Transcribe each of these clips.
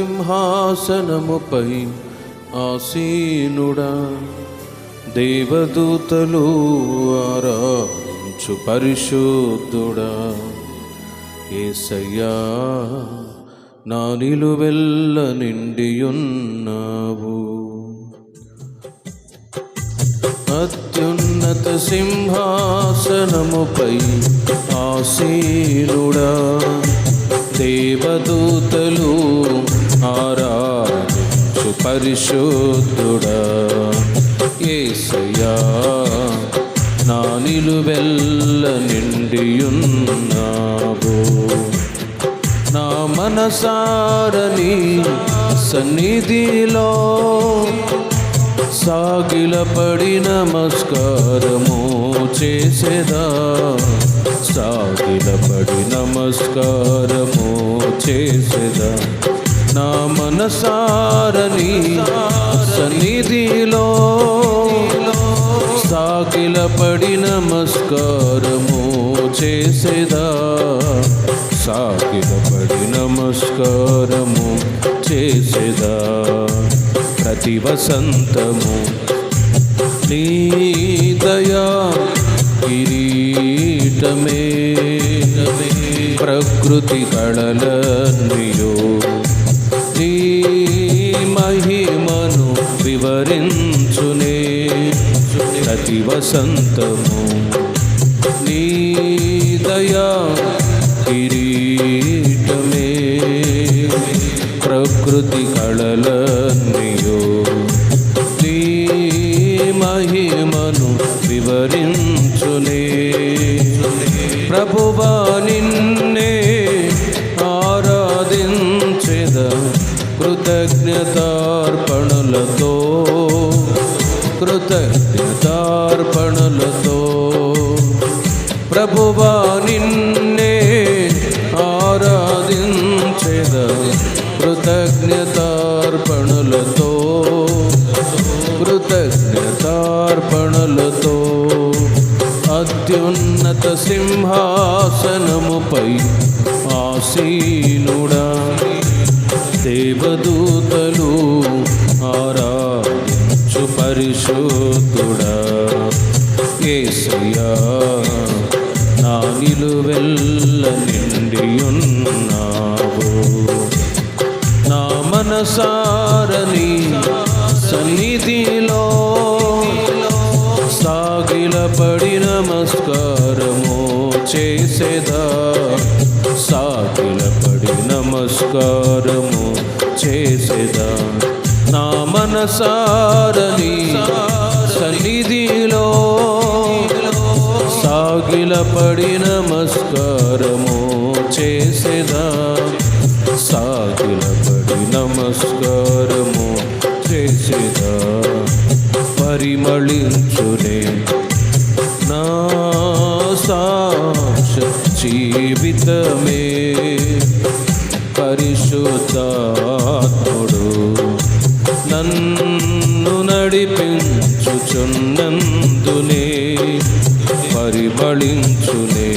సింహాసనముపై ఆసీనుడా దేవదూతలు ఆరాధించు పరిశుద్ధుడా. ఏసయ్యా నా నిలువెల్ల నిండియున్నావు. అత్యున్నత సింహాసనముపై ఆసీనుడా. దేవదూతలు ఆరాధించు పరిశుద్ధుడా. ఏసయా నా నిలువెల్ల నిండియున్నావు. నా మనసారని సన్నిధిలో సాగిలపడి నమస్కారము చేసేదా? సాగిలపడి నమస్కారము చేసేదా? నా మనసారని సన్నిధిలో సాగిలపడి నమస్కారము చేసేదా? సాకిలపడి నమస్కారము చేసేదా? ప్రతి వసంతము నీ దయా కిరీటమే ప్రకృతి కళలన్నయో నీ మహిమను వివరించునే. ప్రతి వసంతము నీ దయా కిరీటమే ప్రకృతి కృతజ్ఞతార్పణలతో కృతజ్ఞతార్పణలతో. ప్రభువా నిన్నే ఆరాధించేద కృతజ్ఞతార్పణలతో కృతజ్ఞతార్పణలతో. అత్యున్నత సింహాసనముపై ఆసీనుడా దేవదూతలు ఆరాధించు పరిశుద్ధుడా ఏసయ్యా నా నిలువెల్ల నిండియున్నావు. నా మనసారని సన్నిధిలో సాగిలపడి నమస్కారము చేసేదా? సాగిలపడి నమస్కారము చేసేదా? నా మనసారని సన్నిధిలో సాగిలపడి నమస్కారము చేసేదా? సాగిలపడి నమస్కారము చేసేదా? పరిమళించునే నా సాక్ష జీవితమే పరిశుద్ధాత్ముడు నన్ను నడిపించుచున్నందునే పరిమళించునే.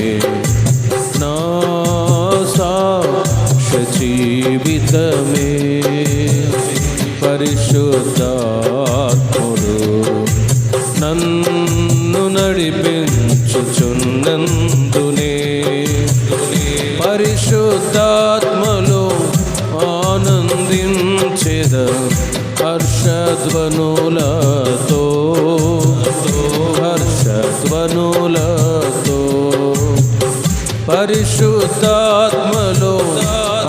పరిశుద్ధాత్మలో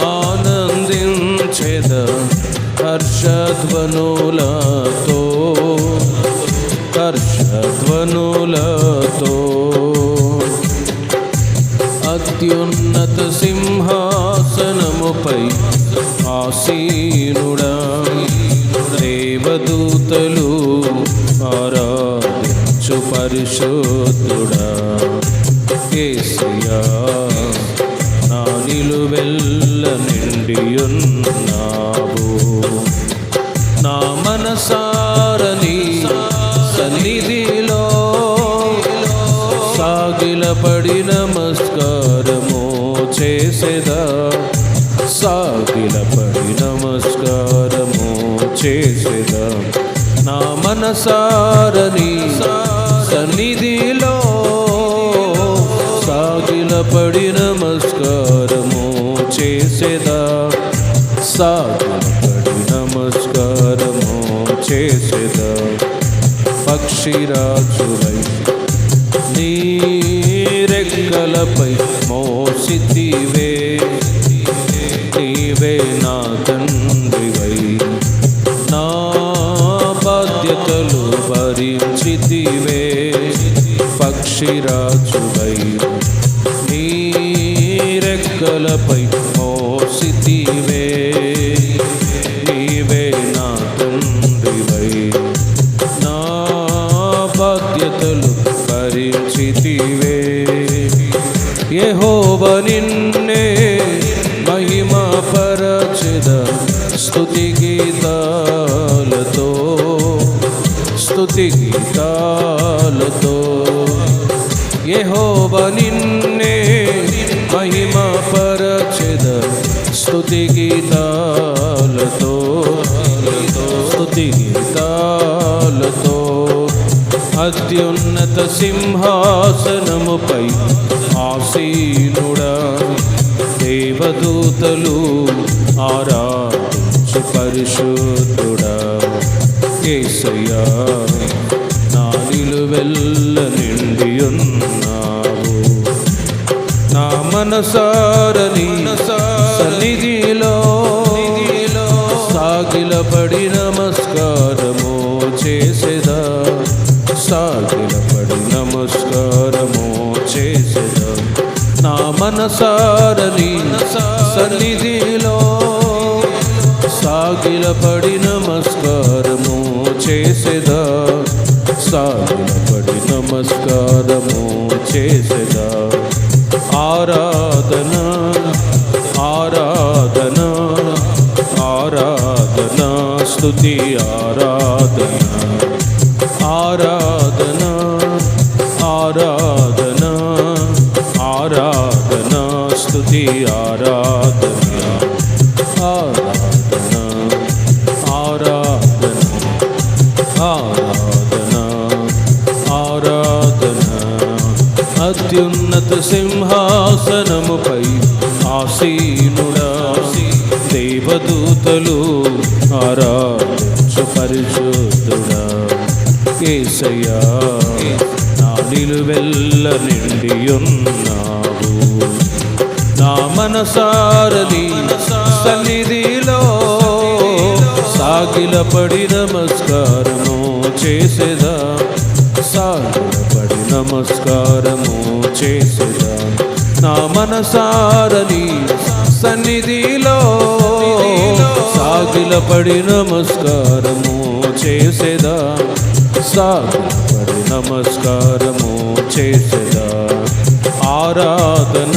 ఆనందించేద హర్షధ్వనులతో. హర్షధ్వనులతో. అత్యున్నత సింహాసనముపై ఆసీనుడా. దేవదూతలు ఆరాధించు పరిశుద్ధుడా. ఏసయ్యా నా నిలువెల్ల నిండియున్నావు. నా మనసారని సన్నిధిలో సాగిలపడి నమస్కారము చేసేదా? సాగిలపడి నమస్కారము చేసేదా? నా మనసారని సన్నిధిలో సాగిలపడి నమస్కారము చేసేదా? సాగిలపడి నమస్కారము చేసేదా? పక్షిరాజులై నీరెక్కలపై మోసితివే. నీవే నా తండ్రివై. నా బాధ్యతలు భరించితివే. పక్షిరాజువై రెక్కలపై మోసితివే నీవే నా తుండివై. నా బాధ్యతలు భరించితివే. యెహోవ నిన్నే మహిమ పరచెద స్తుతి గీతాలతో స్తుతి గీతాలతో. యెహోవ నిన్నే అత్యున్నత సింహాసనముపై ఆసీనుడా దేవదూతలు ఆరాధించు పరిశుద్ధుడా. ఏసయ్యా నా నిలువెల్ల నిండి ఉన్నావు నా మనసారని సన్నిధిలో సాగిలపడి సారని మనసారని సన్నిధిలో సాగిలపడి నమస్కారము చేసేదా? సాగిలపడి నమస్కారము చేసేదా? ఆరాధన ఆరాధన ఆరాధన స్తుతి ఆరాధన ఆరాధన స్తుతి ఆరాధన ఆరాధన ఆరాధన ఆరాధన ఆరాధన. అత్యున్నత సింహాసనముపై ఆసీనుడా దేవదూతలు ఆరాధించు పరిశుద్ధుడా. ఏసయ్యా నా నిలువెల్ల నిండి ఉన్నావు నా మనసారని సన్నిధిలో సాగిలపడి నమస్కారము చేసేదా? సాగిలపడి నమస్కారము చేసేదా? నా మనసారని సన్నిధిలో సాగిలపడి నమస్కారము చేసేదా? సాగిలపడి నమస్కారము చేసేదా? ఆరాధన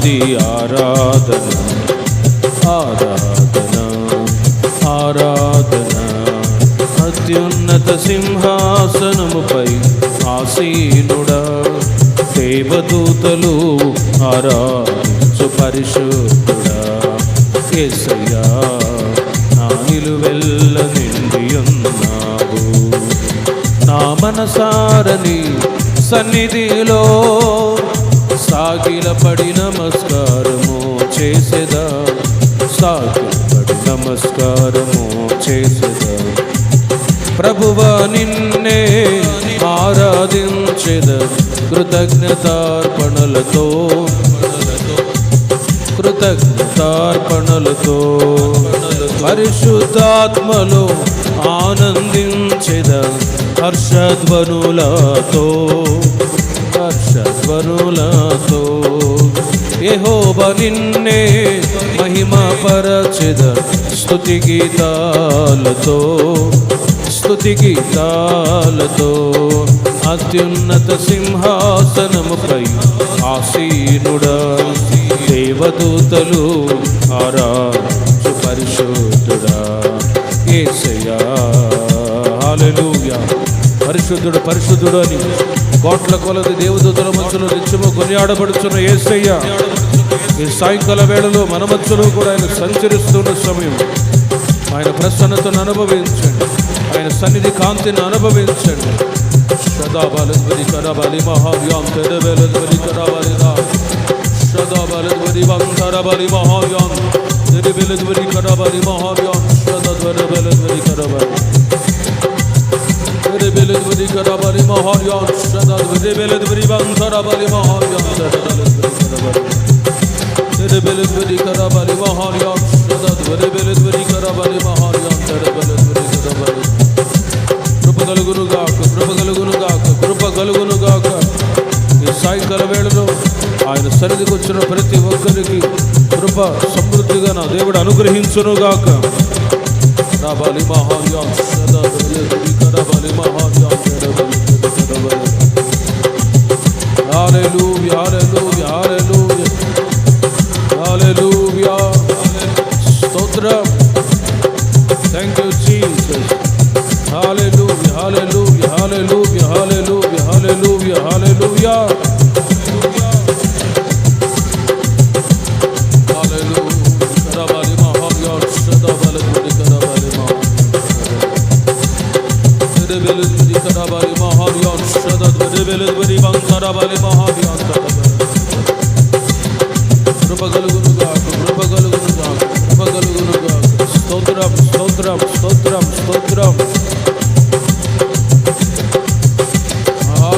స్తుతి ఆరాధన ఆరాధన ఆరాధన. అత్యున్నత సింహాసనముపై ఆసీనుడా దేవదూతలు ఆరాధించు పరిశుద్ధుడా. కేసయ్యా నా నిలువెల్ల నిండి ఉన్నావు. నా మనసారని సన్నిధిలో సాగిలపడి నమస్కారము చేసేదా? సాగిలపడి నమస్కారము చేసేదా? ప్రభువా నిన్నే ఆరాధించేద? కృతజ్ఞతార్పణలతో కృతజ్ఞతార్పణలతో పరిశుద్ధాత్మలో ఆనందించేద? హర్షధ్వనులతో సద్వరులతో యెహోవ నిన్నే మహిమ పరచెద స్తుతి గీతాలతో. స్థుతి గీతాలతో అత్యున్నత సింహాసనముపై ఆసీనుడా దేవదూతలు ఆరా పరిశుద్ధుడా ఏసయ్యా. పరిశుద్ధుడు పరిశుద్ధుడు అని కోట్ల కొలది దేవదూతల మధ్యలో నిత్యము కొనియాడబడుచున్న ఏసయ్య. ఈ సాయంకాల వేళలో మన మధ్యలో కూడా ఆయన సంచరిస్తున్న సమయం. ఆయన ప్రసన్నతను అనుభవించండి. ఆయన సన్నిధి కాంతిని అనుభవించండి. సదాబాలధ్వరి కరబలి మహావ్యాం తెరవేలధ్వరి కరబలి రా. సదాబాలధ్వరి మహావ్యాం తెరవేలధ్వరి కరబలి మహావ్యాం. సదధ్వరబలధ్వరి కరబలి. తెరవేలధ్వరి కరబలి మహావ్యాం సదధ్వరబలధ్వరి వంకరబలి మహావ్యాం తెరవేలధ్వరి కరబలి తెరవేలధ్వరి కరబలి మహావ్యాం సదధ్వరబలధ్వరి కరబలి మహావ్యాం తెరవేలధ్వరి కరబలి కృప కలుగును గాక. కృప కలుగును గాక. కృప కలుగును గాక ఈ సాయంకాల వేళలో ఆయన సరిదికి వచ్చిన ప్రతి ఒక్కరికి కృప సమృద్ధిగా నా దేవుడు అనుగ్రహించును గాక రాబాలి మహావ్యాం సదా బలి కరబాలి మహావ్యాం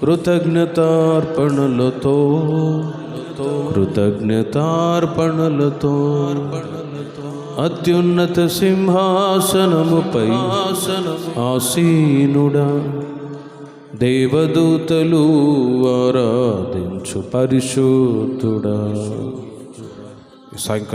కృతజ్ఞతార్పణలతో కృతజ్ఞతార్పణలతో అత్యున్నత సింహాసనముపై ఆసీనుడా. దేవదూతలు ఆరాధించు పరిశోధుడా సాయంకాలం